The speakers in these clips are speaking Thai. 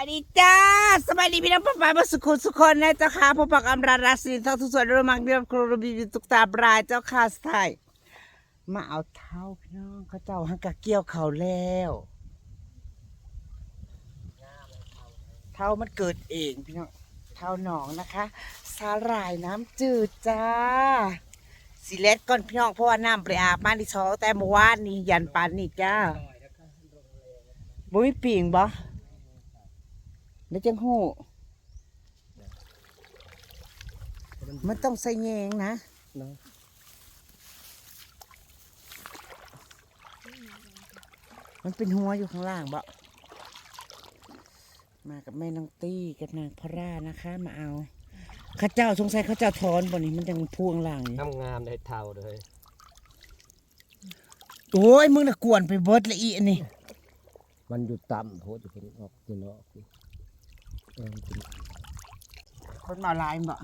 วัสดีจ้าสวัสดีพี่น้องป้าป้ามาสุขุสุคนนะเจ้าค่ะพบปักอำราราศีทั้งทุกส่วนรวมมังเดียวครูบีบีตุกตาบรายเจ้าค่ะสไทยมาเอาเท้าพี่น้องเขาเจ้าหักกะเกี่ยวเขาแล้วเท้ามันเกิดเองพี่น้องเท้าหนองนะคะ สาหร่ายน้ำจืดจ้าสีเล็ดก่อนพี่น้องเพราะว่าน้ำไปอาบมาที่ชอแต่เมื่อวานนี้ยันปานนี่จ้าบ่มีปิ่งบ่ แล้วจังหูมันต้องใส่แยงนะมันเป็นหัวอยู่ข้างล่างบ่มากับแม่น้องตี้กับนางพระนะคะ มาเอาข้าเจ้าสงสัยข้าเจ้าทอนบ่นี่มันยังพวงล่างอยู่น้ำงามได้เท่าเลยโอ้ยมึงน่ะกวนไปเบิดละอีอันนี้มันอยู่ต่ำโพดอยู่คนออกอยู่นอกเออเป็น คนมาลายบ่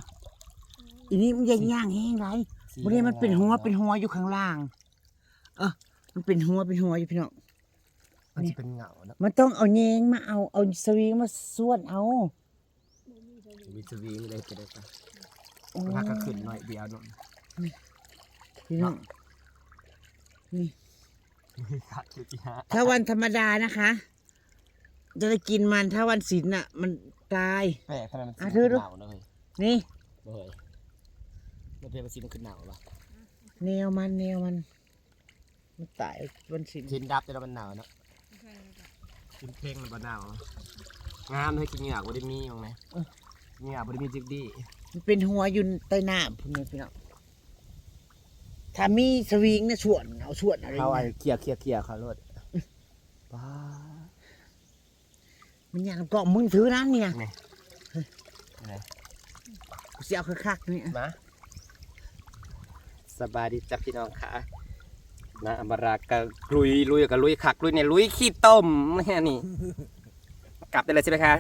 อันนี้มันยังย่างแห้งไรบริมันเป็นหัวเป็นหัวอยู่ข้างล่าง เออมันเป็นหัวเป็นหัวอยู่พี่น้องมันจะเป็นเหงานะมันต้องเอาแยงมาเอาเอาสวิงมาส่วนเอามีสวิงเลยจะได้ปะโอ้ถ้าก็ขึ้นหน่อยเดียวเนาะพี่น้องนี่ขาดอยู่ที่ฮะถ้าวันธรรมดานะคะ จะได้กินมันถ้าวันศีลน่ะ มันตาย แปลกขนาดมันอะสีถือดู หนาวนะเฮ้ยนี่เฮ้ยมันเป็นมันสีมันขึ้นหนาวปะแนวมันแนวมัน มันตายวันศีลชินดับแต่เรามันหนาวเนาะชินเพ่งมันบ่หนาวงามให้กินเหงาบ่ได้มีมั้งไหมเหงาบ่ได้มีจิกดี้มันเป็นหัวอยู่ใต้น้ำพุ่นนี่พี่น้องถ้ามีสวิงเนี่ยส่วนเอาส่วนอะไรเขาไอ้เนี่ยเคลียร์เคลียร์เคลียร์เขารถป้า มันอยากเกาะมึงถือน้ำเนี่ยไงไงกูเสียเอาคักๆนี่มาสบายดีจ้ะพี่น้องค่ะนะอมรากะลุยลุยกับลุยขักลุยเนี่ยลุยขี้ต้มแค่นี่ กลับได้เลยใช่ไหมคะ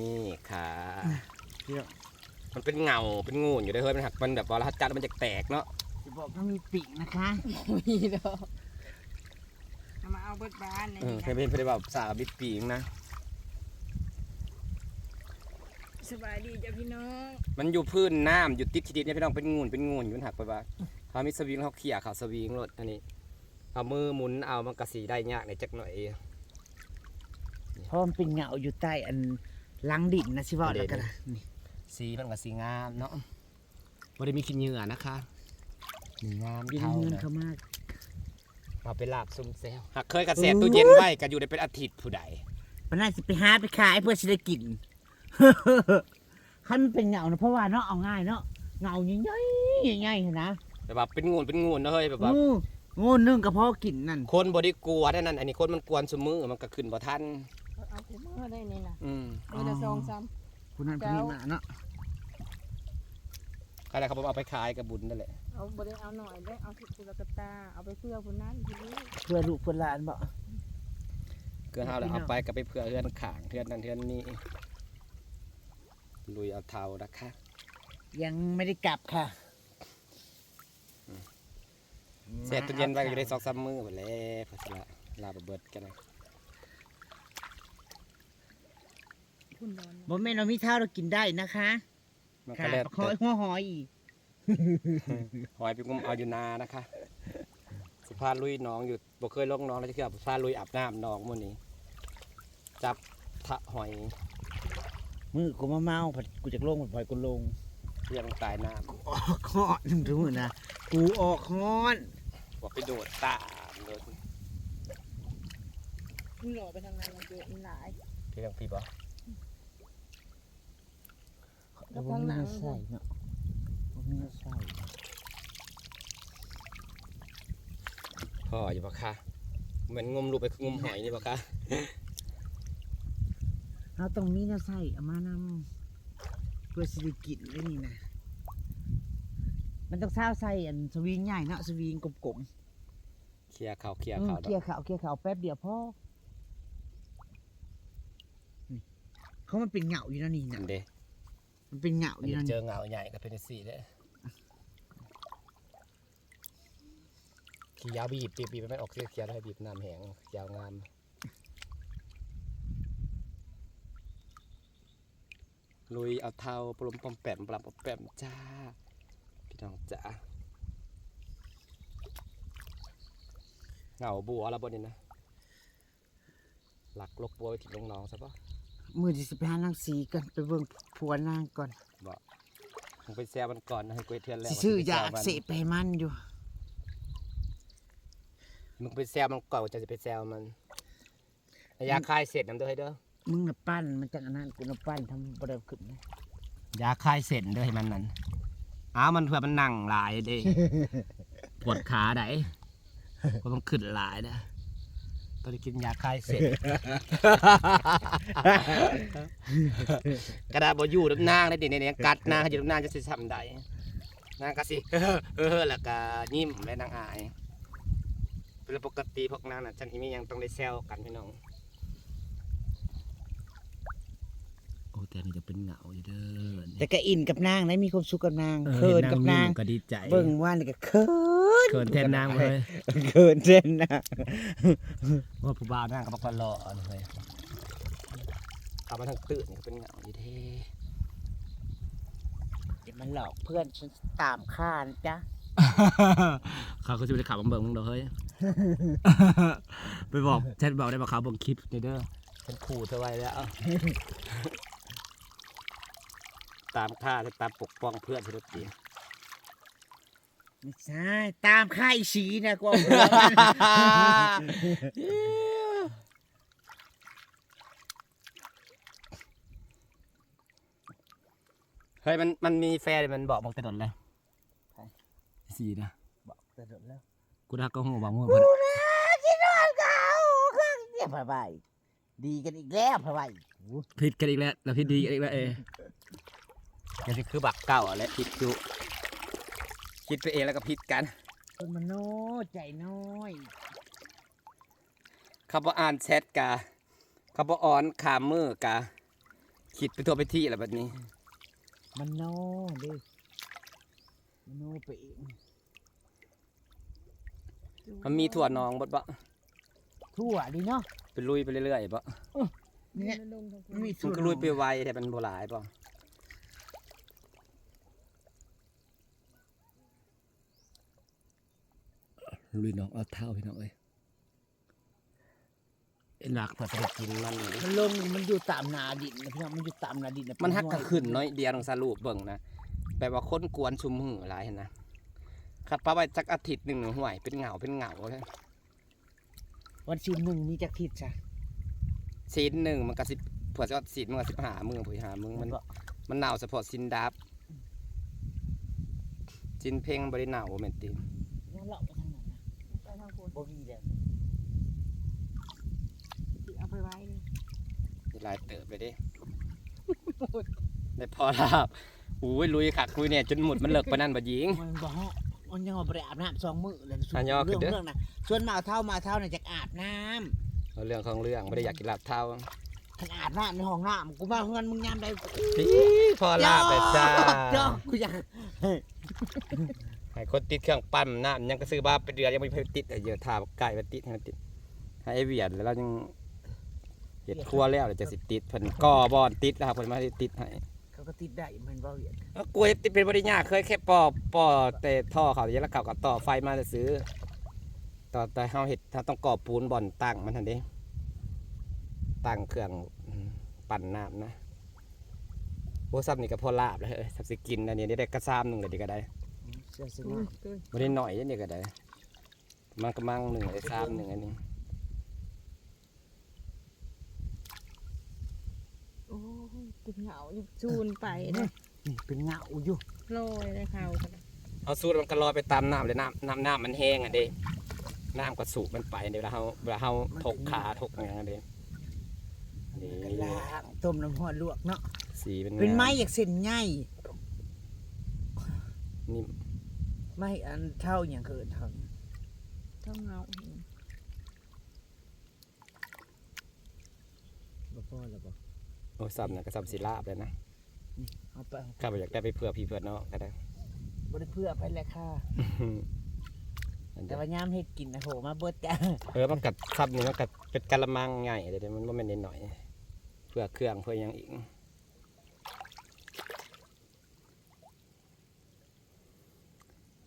นี่ค่ะมันเป็นเงาเป็นงูอยู่ด้วยเฮ้ยมันหักมันแบบว่าถ้าจัดมันจะแตกเนาะ จะบอกว่ามีปีกนะคะ มีดอก เอามาเอาเบิดบ้านในเออนี้เคยเป็นเคยแบบสาวบิดปีกนะ สบายดีจ้ะพี่น้องมันอยู่พื้นน้ำอยู่ติดชิดเนี่ยพี่น้องเป็นงูเป็นงูอยู่มันหักไปว่าเขามีสวิงเขาเขี่ยเขาสวิงรถอันนี้เอามือหมุนเอามันกระสีได้ยากในจักหน่อย เพราะมันเป็นเงาอยู่ใต้อันหลังดินนะสิว่าแล้วกันนะนี่สีมันก็สีงามเนาะบ่ได้มีขี้เหงื่อนะคะนี่งามดินเท่าเงินนะเขามาก มาไปลาบซุ่มแซวหากเคยกระแสตู้เย็นไว้ก็อยู่ได้เป็นอาทิตย์ผู้ใดมันน่าจะไปหาไปขายเพื่อสิได้กินคันมันเป็นเงานะเพราะว่าเนาะเอาง่ายเนาะเงาใหญ่ๆใหญ่ๆนะแบบว่าเป็นงูเป็นงูนะเฮ้ยแบบว่างูงูนึ่งกระเพาะกินนั่นคนบ่ได้กลัวนั่นนั่นอันนี้คนมันกวนสมือมันก็ขึ้นบ่ทันเอาถุงมือได้นี่นะอืมมือละซองซ้คุณนั่นคุณนี่มาเนาะ ใครๆเขาบอกเอาไปขายกับบุญนั่นแหละำเอาบ่ได้เอาหน่อยได้เอาถุงกุลกตาเอาไปเพื่อคนนั้นทีนี้เพื่อลูกเพื่อหลานบ่เกินเฮาแล้วเอาไปก็ไปเผื่อเฮือนขางเฮือนนั่นเฮือนนี้ลุยเอาเท่านะคะยังไม่ได้กลับค่ะ เสร็จตู้เย็นไว้ก็อยู่ได้สองสามมื้อหมดแล้วพอสิละลาบเบิดกันนะคุณนอนบ่แม่นเรามีเท่าเรากินได้นะคะ มันก็ค่ะแล้วหอยแต่หัวหอยอีกหอยไปงมเอาอยู่นานะคะสิพาลุยหน้องอยู่บ่เคยลงหน้องแล้วจะคือพาลุยอาบน้ำหน้องมื้อนี้ จับทะหอยมือกูมาเมาผัดกูจะลงผัดปล่อยกูลงเรียงตายน้ออกฮอนถึงมือนะกูออกฮอนำบอกไปโดดตามเลยคุณหล่อไปทางนั้นมันเกิดมันหลายพี่เรื่องพี่บอก แล้วบ่มีเนื้อใส่เนาะบ่มีเนื้อใส่พ่ออยู่ปะคะเหมือนงมลูกไปงมหอยนี่ปะคะเราต้องมีเนื้อใส่เอามานำเพื่อสิได้กินได้นี่นะมันต้องเท้าใส่อันสวิงใหญ่เนาะสวิงกลมเคลียร์เขาเคลีๆยร์อืมเขาเกี่ยวขาวเกี่ยวขาวแป๊บเดียวพ่อนี่เขามันเป็นเหงาอยู่แล้วนี่อันะนเด มันเป็นเหงาอัอนยู่นี้แล้วเจนี่อเงาใหญ่ก็เป็นสี่เด้อขี้ยาวบีบบีบบีบไปไม่ออกเสียเขียวได้บีบน้ำแห้งยาวงามลุยเอาเท้าปลมปอมแปมปลาปอมแปมจ้า พี่น้องจ๋าเหงาบัวแล้วบนนี้นะหลักลกบัวไปถิ่น้องๆซะปะ มือที่สิไปหานางสีกันไปเบิ่งผัวนางก่อนบอกมึงไปแซวมันก่อนนะให้กูเทือนแล้วสิซื้อยามึอังกไปเสบไปให้มันอยู่ มึงไปแซวมันก่อนกูจะไปแซวมันให้ยาคลายเสร็จน้ำเด้อให้เด้อมึงน่ะปั้นมันจังอันนั้นกูน่ะปั้นทำบ่ได้ขึ้นนะยาคลายเสร็จเด้อให้มันนั่นอ้าวมันเพื่อมันนั่งหลายเด้ ปวดขาได้ก็ต้องขึ้นหลายนะ ต้องได้กินยาคลายเสร็จ กระดาษบอยู่น้ำนางได้ดิเนี่ยกัดนางให้อยู่น้ำนางจะสิทำได้นางก็สิเออแล้วก็ยิ้มและนางอายเป็นปกติพวกนางน่ะจันที่มีหยังต้องได้แซวกันพี่น้องโอ้แต่นี่จะเป็นเหงาอยู่เด้อแต่ก็อินกับนางนะมีความสุขกับนางเขินกับนางก็ดีใจเบิ่งว่านี่ก็เขิน เขินแทนนางเลยเขินเส้นนะว่าผู้บ่าวนางก็บอกว่าหล่อเลยเอามาทางตื่นนี่ก็เป็นเหงาอยู่เด้เดี๋ยวมันหลอกเพื่อนฉันตามฆ่านะจ๊ะเขาก็จะไปขับมาเบิ่งมึงเด้อเฮ้ย ไปบอกฉันบอกได้บอกเขาเบิ่งคลิปนี่เด้อฉันขู่เธอไว้แล้ว ตามฆ่าและตามปกป้องเพื่อนที่รถตี ไม่ใช่ตามค่ายสีนะกว่าเฮ้ยมันมันมีแฟนมันบอกบอกแต่ดนเลยสีนะบอกแต่เดยวแล้วกูดักก็หัวบอกมึงเพิ่นกินนอนเขาข้างเนี่ยพะใบดีกันอีกแล้วพะใบผิดกันอีกแล้วแล้วผิดดีกันอีกแล้วเอนี่สิคือบักเก่าอะแหละผิดจุ คิดไปเองแล้วก็ผิดกันคนมันโน้ใจน้อยเขาบออ่านแชทกาเขาบออ่อนขามมือกาคิดไปทั่วไปที่อะไรแบบนี้ มันโน้ดิมันโน้ไปเองมันมีถั่วหนองบดบะทั่วดีเนาะไปลุยไปเรื่อยๆบะเนี่ยมันลงทางมันมีมันทั่วก็ลุยไปไวแต่มันโบหลายปะ ลุยน้องเอาเท้าพี่น้องเอ้ยเอ็นหลักเพื่อจะได้กินมันนี่ดิมันลงมันอยู่ตามนาดินนะพี่น้องมันอยู่ตามนาดินนะมันหักกระขึ้นน้อยเดียวลองสรุปเบิ่งนะแปลว่าคนกวนชุมหือหลายเห็นนะขัดป้าไปจักอาทิตย์หนึ่งห่วยเป็นเหงาเป็นเหงาเลยวันที่หนึ่งมีจักทิศจ้ะซีนหนึ่งมันก็สิเผื่อจะซีนมันก็สิบหามือผู้หามือมันก็มันหนาวเฉพาะซินดับจินเพ่งบริหนาวบ่แม่นตินั่ บ่มีแล้วเอาไปไว้เลยมีหลายเติบไปเด้ ได้พอลาบอุ้ยลุยขักลุยเนี่ยจนหมดมันเลิกปานนั้นบ่หญิง มันบ่ฮาะมันยังบ่ไปอาบน้ำสองมื้อเลยอะย่อขึ้เรื่นองเด้อ เรื่องนะส่วนมาเอาเท่ามาเอาเท่าน่ะจะอาบน้ำเอาเรื่องของเรื่องไม่ได้อยากกินลาบเท่าขนาดน้ำในห้องน้ำกูมาเฮือนมึงยามใดพี่พอลาบเลยจ้าจ้ากูอยาก ให้คนติดเครื่องปั้นน้ำยังก็ซื้อบ้าไปเดือนยังไม่ไปติดไอ้เยอะทาไก่มาติดให้มันติดให้ไอเวียดแล้วเรายังเห็ดครัวแล้วเดี๋ยวจะสิติดเพิ่นก่อบอนติดแล้วครับเพิ่นมาติดให้เขาก็ติดได้เหมือนบ่เวียนกล้วติดเป็นบริญญาเคยแค่ปอปอแต่ท่อเขาเดี๋ยวแล้วเขาก็ต่อไฟมาจะซื้อต่อแต่เฮาเห็ดเฮาต้องก่อปูนบ่อนตั้งมันทันเด้ตั้งเครื่องปั่นน้ำนะโอ้ซับนี่ก็พอลาบแล้วเอ้ยซับสิกินอันนี้ได้กระซามหนึ่งเลยดีก็ได้ เสื้อสีอุ้น้ยตุ้ยไม่ได้หน่อยนี่ก็ได้มันกระมังหนึ่งได้ซามหนึ่งอันนี้โอ้ยติดเหงาอยู่จูนไปนะนี่เป็นเงาอยู่โรยเลยเขากันนะเอาสูตรมันก็ลอยไปตามน้ำเลยน้ำน้ำน้ำมันแห้งอะเด้น้ำก็สูบมันไปเดี๋ยวเราเวลาเราถกขาถกอย่างเงี้ยเด้นี่กระลางต้มน้ำห้อนลวกเนาะสีเป็นเป็นไม้งาอยากเส้นใหญ่นี่ ไม้อันเท่าอย่างเกินเท่าเท่าเหงาบ่พอแล้วบ่โอ้ซับนะก็ซับสีลาบเลยนะเอาไปข้าไปอยากได้ไปเพื่อพี่เพื่อนเนาะก็ได้บ่ได้เพื่อไปแหละค่ะอันเดีแต่ยวว่ายามเฮ็ดกินนะโหมาเบิดจ้ะเออมันกัดซับนี่มันกัดเป็นกะละมังใหญ่เลยเดี๋ยวมันบ่แม่นนิดหน่อยเพื่อเครื่องเพื่อหยังอีก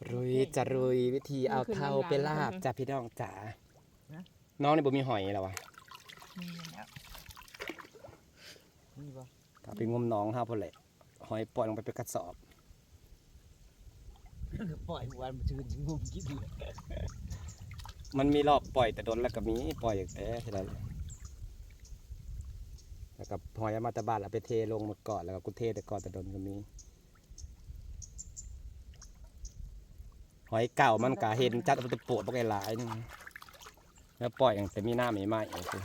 ธีจะรุยวิธีเอาเท้าไปลาบจ้ะพี่น้องจ๋าน้องนี่บ่มีหอยแล้ววะนี่บ่ถ้าไปงมหน้องเฮาพุ่นแหละหอยปล่อยลงไปเป็นกระสอบปล่อยวันมาชื่นงมกินเลยมันมีรอบปล่อยแต่โดนแล้วก็มีปล่อยอย่างแต่ทีละแล้วก็หอยเอามาแตะบ้านเอาไปเทลงหมดก่อนแล้วก็กูเทแต่ก่อนแต่โดนก็มี หอยเก่ามันก็เห็นจัดมันจะปวดพวกไอ้หลายนึงแล้วปล่อยอย่างแต่มีหน้าใหม่ๆอย่างคือ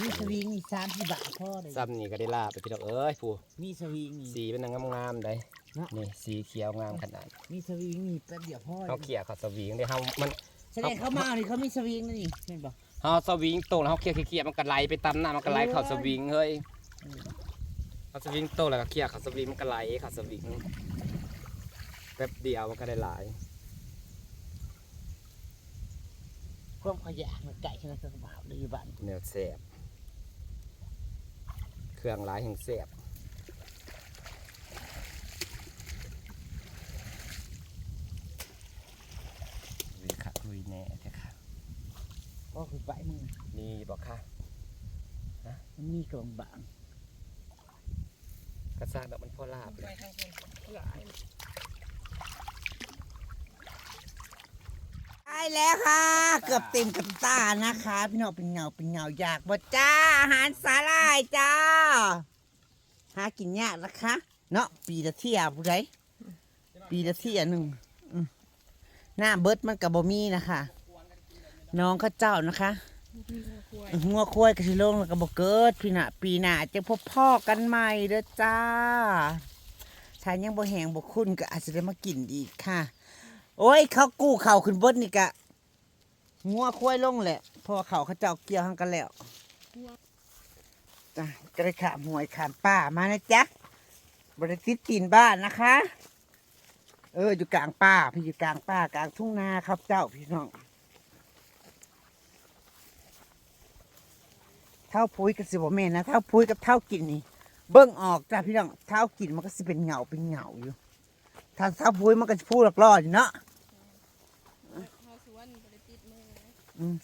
มีสวิงนี่สามที่บาทพ่อเลยซ้ำนี่ก็ได้ลาบไปพี่ดอกเอ้ยผู้มีสวิงนี่สีเป็นนางงามๆได้เนาะนี่สีเขียวงามขนาดมีสวิงนี่แป๊บเดียวพ่อเขาเขี่ยเขาสวิงได้เฮามันแสดงเขามานี่เขามีสวิงนะนี่เห็นบ่เฮาสวิงโตแล้วเฮาเขี่ยเขี่ยมันก็ไหลไปตามหน้ามันก็ไหลเข้าสวิงเฮ้ยเขาสวิงโตแล้วก็เขี่ยเขาสวิงมันก็ไหลเข้าสวิงแป๊บเดียวมันก็ได้หลายความขยะมันไก่ขนาดกระบาดเลยอยู่บ้านแนวแซ่บเครื่องหลายแห่งแซ่บลุยค่ะลุยแน่เถอะค่ะก็คือไปมึงนี่บอกค่ะมันมีกล่องบางกระ ซาแบบมันพอลาบไปทางคนหลยใช่แล้วค่ะ เกือบเต็มกับตานะคะพี่น้องเป็นเงาเป็นเงาอยากบ่จ้าอาหารสาลายจ้า หากินยากนะคะ เนาะปีละเที่ยผู้ใดปีละเที่ยหนึ่งหน้าเบิดมันกับบ่มีนะคะ น้องข้าเจ้านะคะ งัวควายกระชิลงแล้วก็บอกเกิดพี่น่ะปีหน้าจะพบพ่อกันใหม่เด้อจ้าถ้ายยังบ่แหงบ่คุ้นก็อาจจะได้มากินอีกค่ะ โอ้ยเขากู้เข่าขึ้นบดนี่กะงัวควายลงแหละเพราะว่าเขาเขาเจ้าเกี่ยวหังกันแล้วจ้ะจะได้ขามหวยขามป่ามานะจ๊ะบริติดตีนบ้านนะคะ เอออยู่กลางป่าพี่อยู่กลางป่ากลางทุ่งนาครับเจ้าพี่น้อง เท่าพุ้ยกับสิบแม่นนะเท่าพุ้ยกับเท่ากินนี่เบิ้งออกจ้าพี่น้องเท่ากินมันก็สิเป็นเหงาเป็นเหงาอยู่ถ้าเท่าพุ้ยมันก็จะพูดหลอกล่ออยู่เนาะเฮาสวนบ่ได้ติดมือนะอืม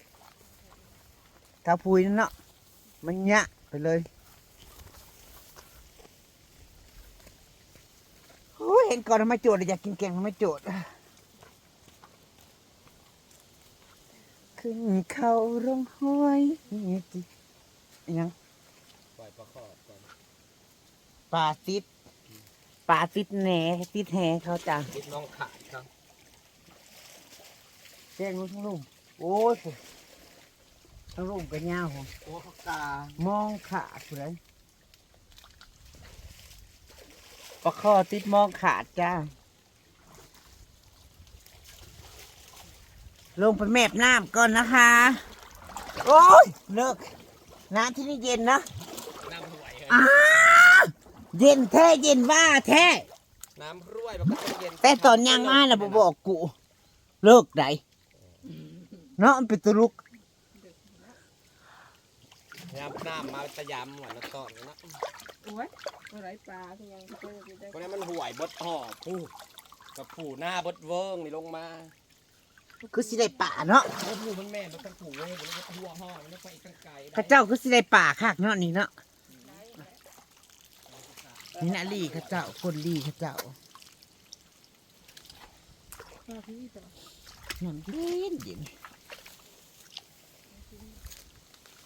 เท่าพุ้ยนั่นเนาะมันยะไปเลยโอ้ยเห็นก่อนทำไมโจทย์เลยอยากกินแกงทำไมโจทย์ขึ้นเขาร้องห้อยจิ อิหยังปล่อยปลาขอดก่อนปลาติดปลาติดแหนติดแหเขาจ้ะนิดน้องขาดครับแจ้งรู้ทั้งลุงโอ้ยผู้ทั้งลุงกันยาวหัวโอ้เขาตามองขาดเลยปลาข้อติดมองขาดจ้าลงไปแมบน้ำก่อนนะคะ โอ้ยเลิก น้ำที่นี่เย็นนะน้ำห่วยอ้าเย็นแท้เย็นว่าแท้น้ำร่วยมันก็ต้องเย็นแต่ตอนย่างมาน่ะบบอกกูเลิกไดเนาะมันเป็นตุลุกยามน้ำมาตะยำหวานละตอนเลยนะโอ้ยบ่ไรปลาที่ยังเจออยู่ได้เพราะนั้นมันห่วยบดห่อผู้กับผู้หน้าบดเวิงนี่ลงมา คือสิได้ป่าเนาะโอ้ผู้มันแม่มันทั้งผู้เว้ยมันก็หัวห่อมันก็ไปอีกตั้งไกลข้าเจ้าคือสิได้ป่าคักเนาะนี่เนาะนี่นะลี่ข้าเจ้าคนลี่ข้าเจ้าปลาพี่ต่อน้ำเย็นเย็น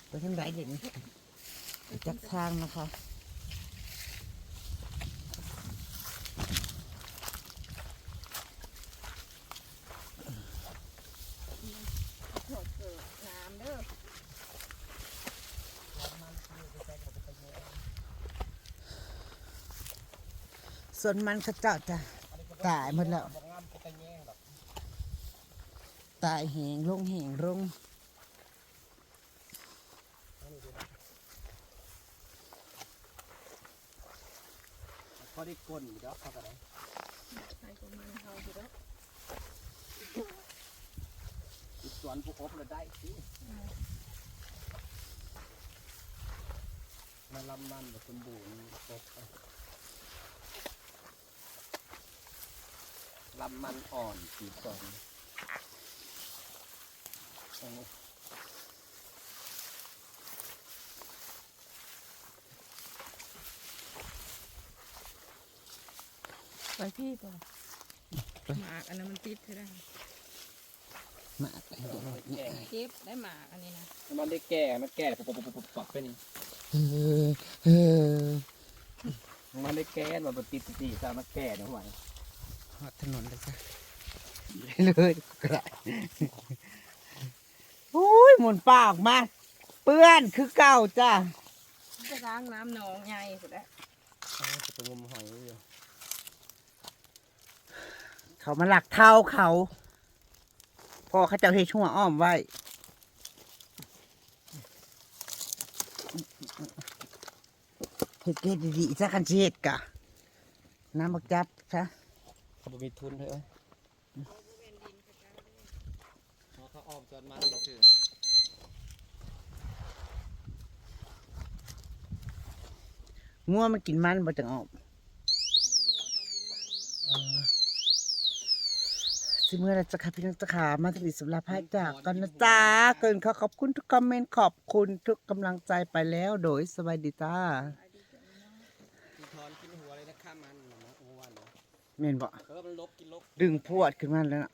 ไปทางไหนเด่นจักทางนะคะ ถอดเกิดน้ำเด้อ ส่วนมันข้าเจ้าจะตายหมดแล้ว ตายแหงลงแหงลงพอได้ก้นอยู่แล้วเขาก็ได้ให้ประมาณเฮาอยู่แล้วอีกสวนผู้อบเราได้สิมันเราำมันแบบสมบูรณ์ครบไป ลำมันอ่อนสีสองอันนี้ไปพี่ต่อหมากอันนั้นมันติดใช่ไหมมากแก่เก็บได้หมากอันนี้นะมันได้แก่มันแก่ปุ๊บปุ๊บปุ๊บปุ๊บปุ๊บไปนี่เออเออมันได้แก่มันติดตีซะมันแก่นะหัว หอดถนนเลยจ้ะเลยกระอุ้ยหมุนปากออกมา เปื้อนคือเก่าจ้ะจะล้างน้ำหนองใหญ่สุดแล้วจะไปงมหอยอยู่เขามาหลักเท้าเขาพอเขาเจะให้ชั่วอ้อมไว้เฮ็ดเฮ็ดดีๆจ้ะคันสิเฮ็ดกะน้ำบักจับจ้ะ เขาบ่มีทุนเลยเขาออมจนมันคืองัวมันกินมันบ่จังออกเออสิเมื่อไรจะค่ะพี่น้องจะขามาสวัสดีสำหรับพายจากกันนะจ๊ะเกินขอขอบคุณทุกคอมเมนต์ขอบคุณทุกกำลังใจไปแล้วโดยสวัสดีจ้า กินทอนกินหัว เลยนะข้ามันนะโอ้วันนะเมนบอกเออมันลบกินลบ ดึงพวดขึ้นมาแล้วนะ